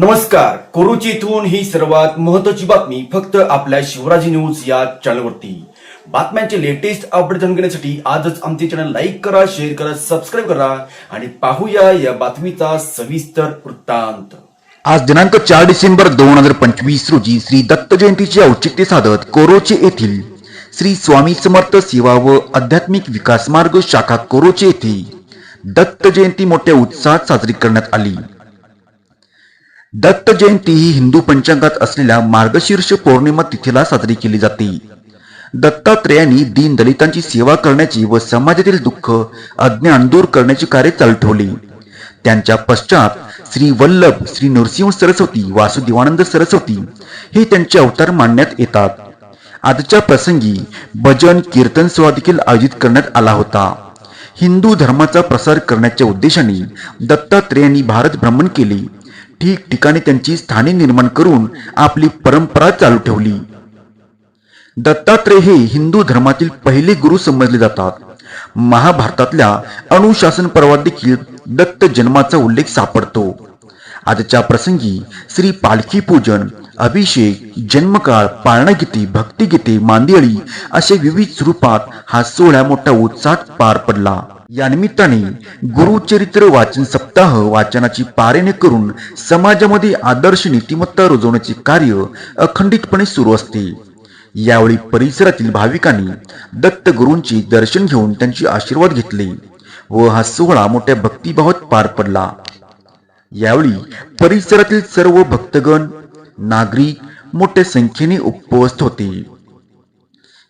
नमस्कार. कोरुची इथून ही सर्वात महत्वाची बातमी फक्त आपल्या शिवराजी न्यूज या चॅनलवरती. बातम्यांचे लेटेस्ट अपडेट जाणून घेण्यासाठी आजच आमचे चॅनल लाईक करा शेअर करा सबस्क्राईब करा आणि पाहूया या बातमीचा सविस्तर वृत्तांत. आज दिनांक चार डिसेंबर दोन हजार पंचवीस रोजी श्री दत्त जयंतीचे औचित्य साधत कोरोचे येथील श्री स्वामी समर्थ सेवा व आध्यात्मिक विकास मार्ग शाखा कोरोचे येथे दत्त जयंती मोठ्या उत्साहात साजरी करण्यात आली. दत्त जयंती ही हिंदू पंचांगात असलेल्या मार्गशीर्ष पौर्णिमा तिथीला साजरी केली जाते. दत्तात्रेयांनी दीन दलितांची सेवा करण्याची व समाजातील दुःख अज्ञान दूर करण्याचे कार्य चालू ठेवले त्यांच्या पश्चात श्री वल्लभ श्री नरसिंह सरस्वती वासुदेवानंद सरस्वती हे त्यांचे अवतार मानण्यात येतात. आजच्या प्रसंगी भजन कीर्तन सोहळा देखील आयोजित करण्यात आला होता. हिंदू धर्माचा प्रसार करण्याच्या उद्देशाने दत्तात्रेयांनी भारत भ्रमण केले. ठिकठिकाणी त्यांची स्थाने निर्माण करून आपली परंपरा चालू ठेवली. दत्तात्रेय हे हिंदू धर्मातील पहिले गुरु समजले जातात. महाभारतातल्या अनुशासन पर्वात देखील दत्त जन्माचा उल्लेख सापडतो. आजच्या प्रसंगी श्री पालखी पूजन अभिषेक जन्मकाळ पाळणागीते भक्तिगीते मांदियाळी असे विविध स्वरूपात हा सोहळा मोठ्या उत्साहात पार पडला. या निमित्ताने गुरुचरित्र वाचन सप्ताह वाचनाची पारेने करून समाजामध्ये आदर्श नीतिमत्ता रुजवण्याचे कार्य अखंडितपणे सुरू असते. यावेळी परिसरातील भाविकांनी दत्त गुरूंचे दर्शन घेऊन त्यांचे आशीर्वाद घेतले व हा सोहळा मोठ्या भक्तिभावात पार पडला. यावेळी परिसरातील सर्व भक्तगण नागरिक मोठ्या संख्येने उपस्थित होते.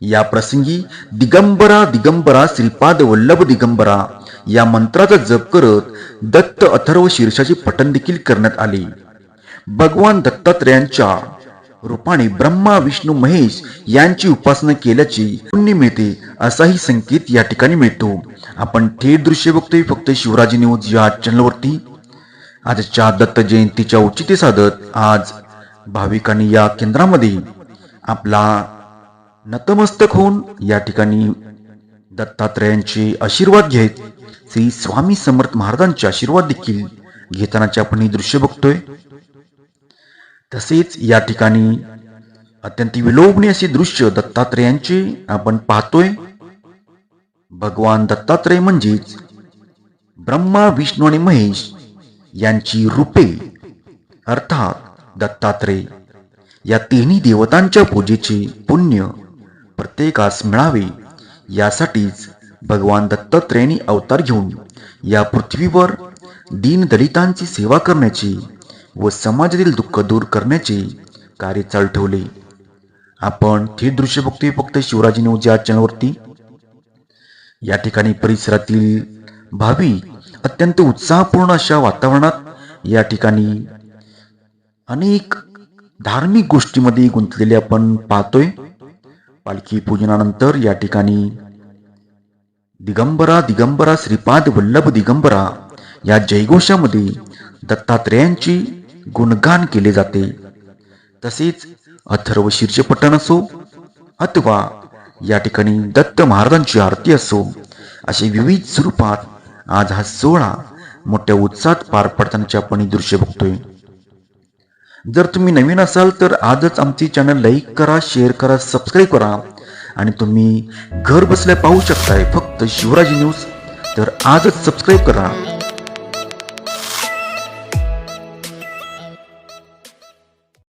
या प्रसंगी दिगंबरा दिगंबरा श्रीपाद वल्लभ दिगंबरा या मंत्राचा जप करत दत्त अथर्व शीर्षाचे पठण देखील करण्यात आले. भगवान दत्तात्रेयांच्या रूपाने ब्रह्मा विष्णू महेश यांची उपासना केल्याची पुण्य मिळते असाही संकेत या ठिकाणी मिळतो. आपण थेट दृश्य बघतोय फक्त शिवराजी न्यूज या चॅनलवरती. आजच्या दत्त जयंतीच्या औचित्य साधत आज भाविकांनी या केंद्रामध्ये आपला नतमस्तक होऊन या ठिकाणी दत्तात्रयांचे आशीर्वाद घेत श्री स्वामी समर्थ महाराजांचे आशीर्वाद देखील घेतानाचे आपण हे दृश्य बघतोय. तसेच या ठिकाणी अत्यंत विलोभनीय असे दृश्य दत्तात्रयांचे आपण पाहतोय. भगवान दत्तात्रेय म्हणजेच ब्रह्मा विष्णू आणि महेश यांची रूपे अर्थात दत्तात्रेय या तिन्ही देवतांच्या पूजेचे पुण्य प्रत्येकास मिळावे यासाठीच भगवान दत्तात्रेयांनी अवतार घेऊन या पृथ्वीवर दीन दलितांची सेवा करण्याचे व समाजातील दुःख दूर करण्याचे कार्य चालू ठेवले. आपण थेट दृश्य बघतोय फक्त शिवराजी न्यूज या चॅनलवरती या ठिकाणी परिसरातील भावी अत्यंत उत्साहपूर्ण अशा वातावरणात या ठिकाणी अनेक धार्मिक गोष्टीमध्ये गुंतलेले आपण पाहतोय. पालखी पूजनानंतर या ठिकाणी दिगंबरा दिगंबरा श्रीपाद वल्लभ दिगंबरा या जयघोषामध्ये दत्तात्रेयांची गुणगान केले जाते. तसेच अथर्व शीर्षपठण असो अथवा या ठिकाणी दत्त महाराजांची आरती असो असे विविध स्वरूपात आज हा सोहळा मोठ्या उत्साहात पार पडतानाचे आपण दृश्य बघतोय. जर तुम्ही नवीन असाल तर आजच आमची चॅनल लाईक करा शेअर करा सबस्क्राईब करा. आणि तुम्ही घर बसल्या पाहू शकताय फक्त शिवराजी न्यूज तर आजच सबस्क्राईब करा.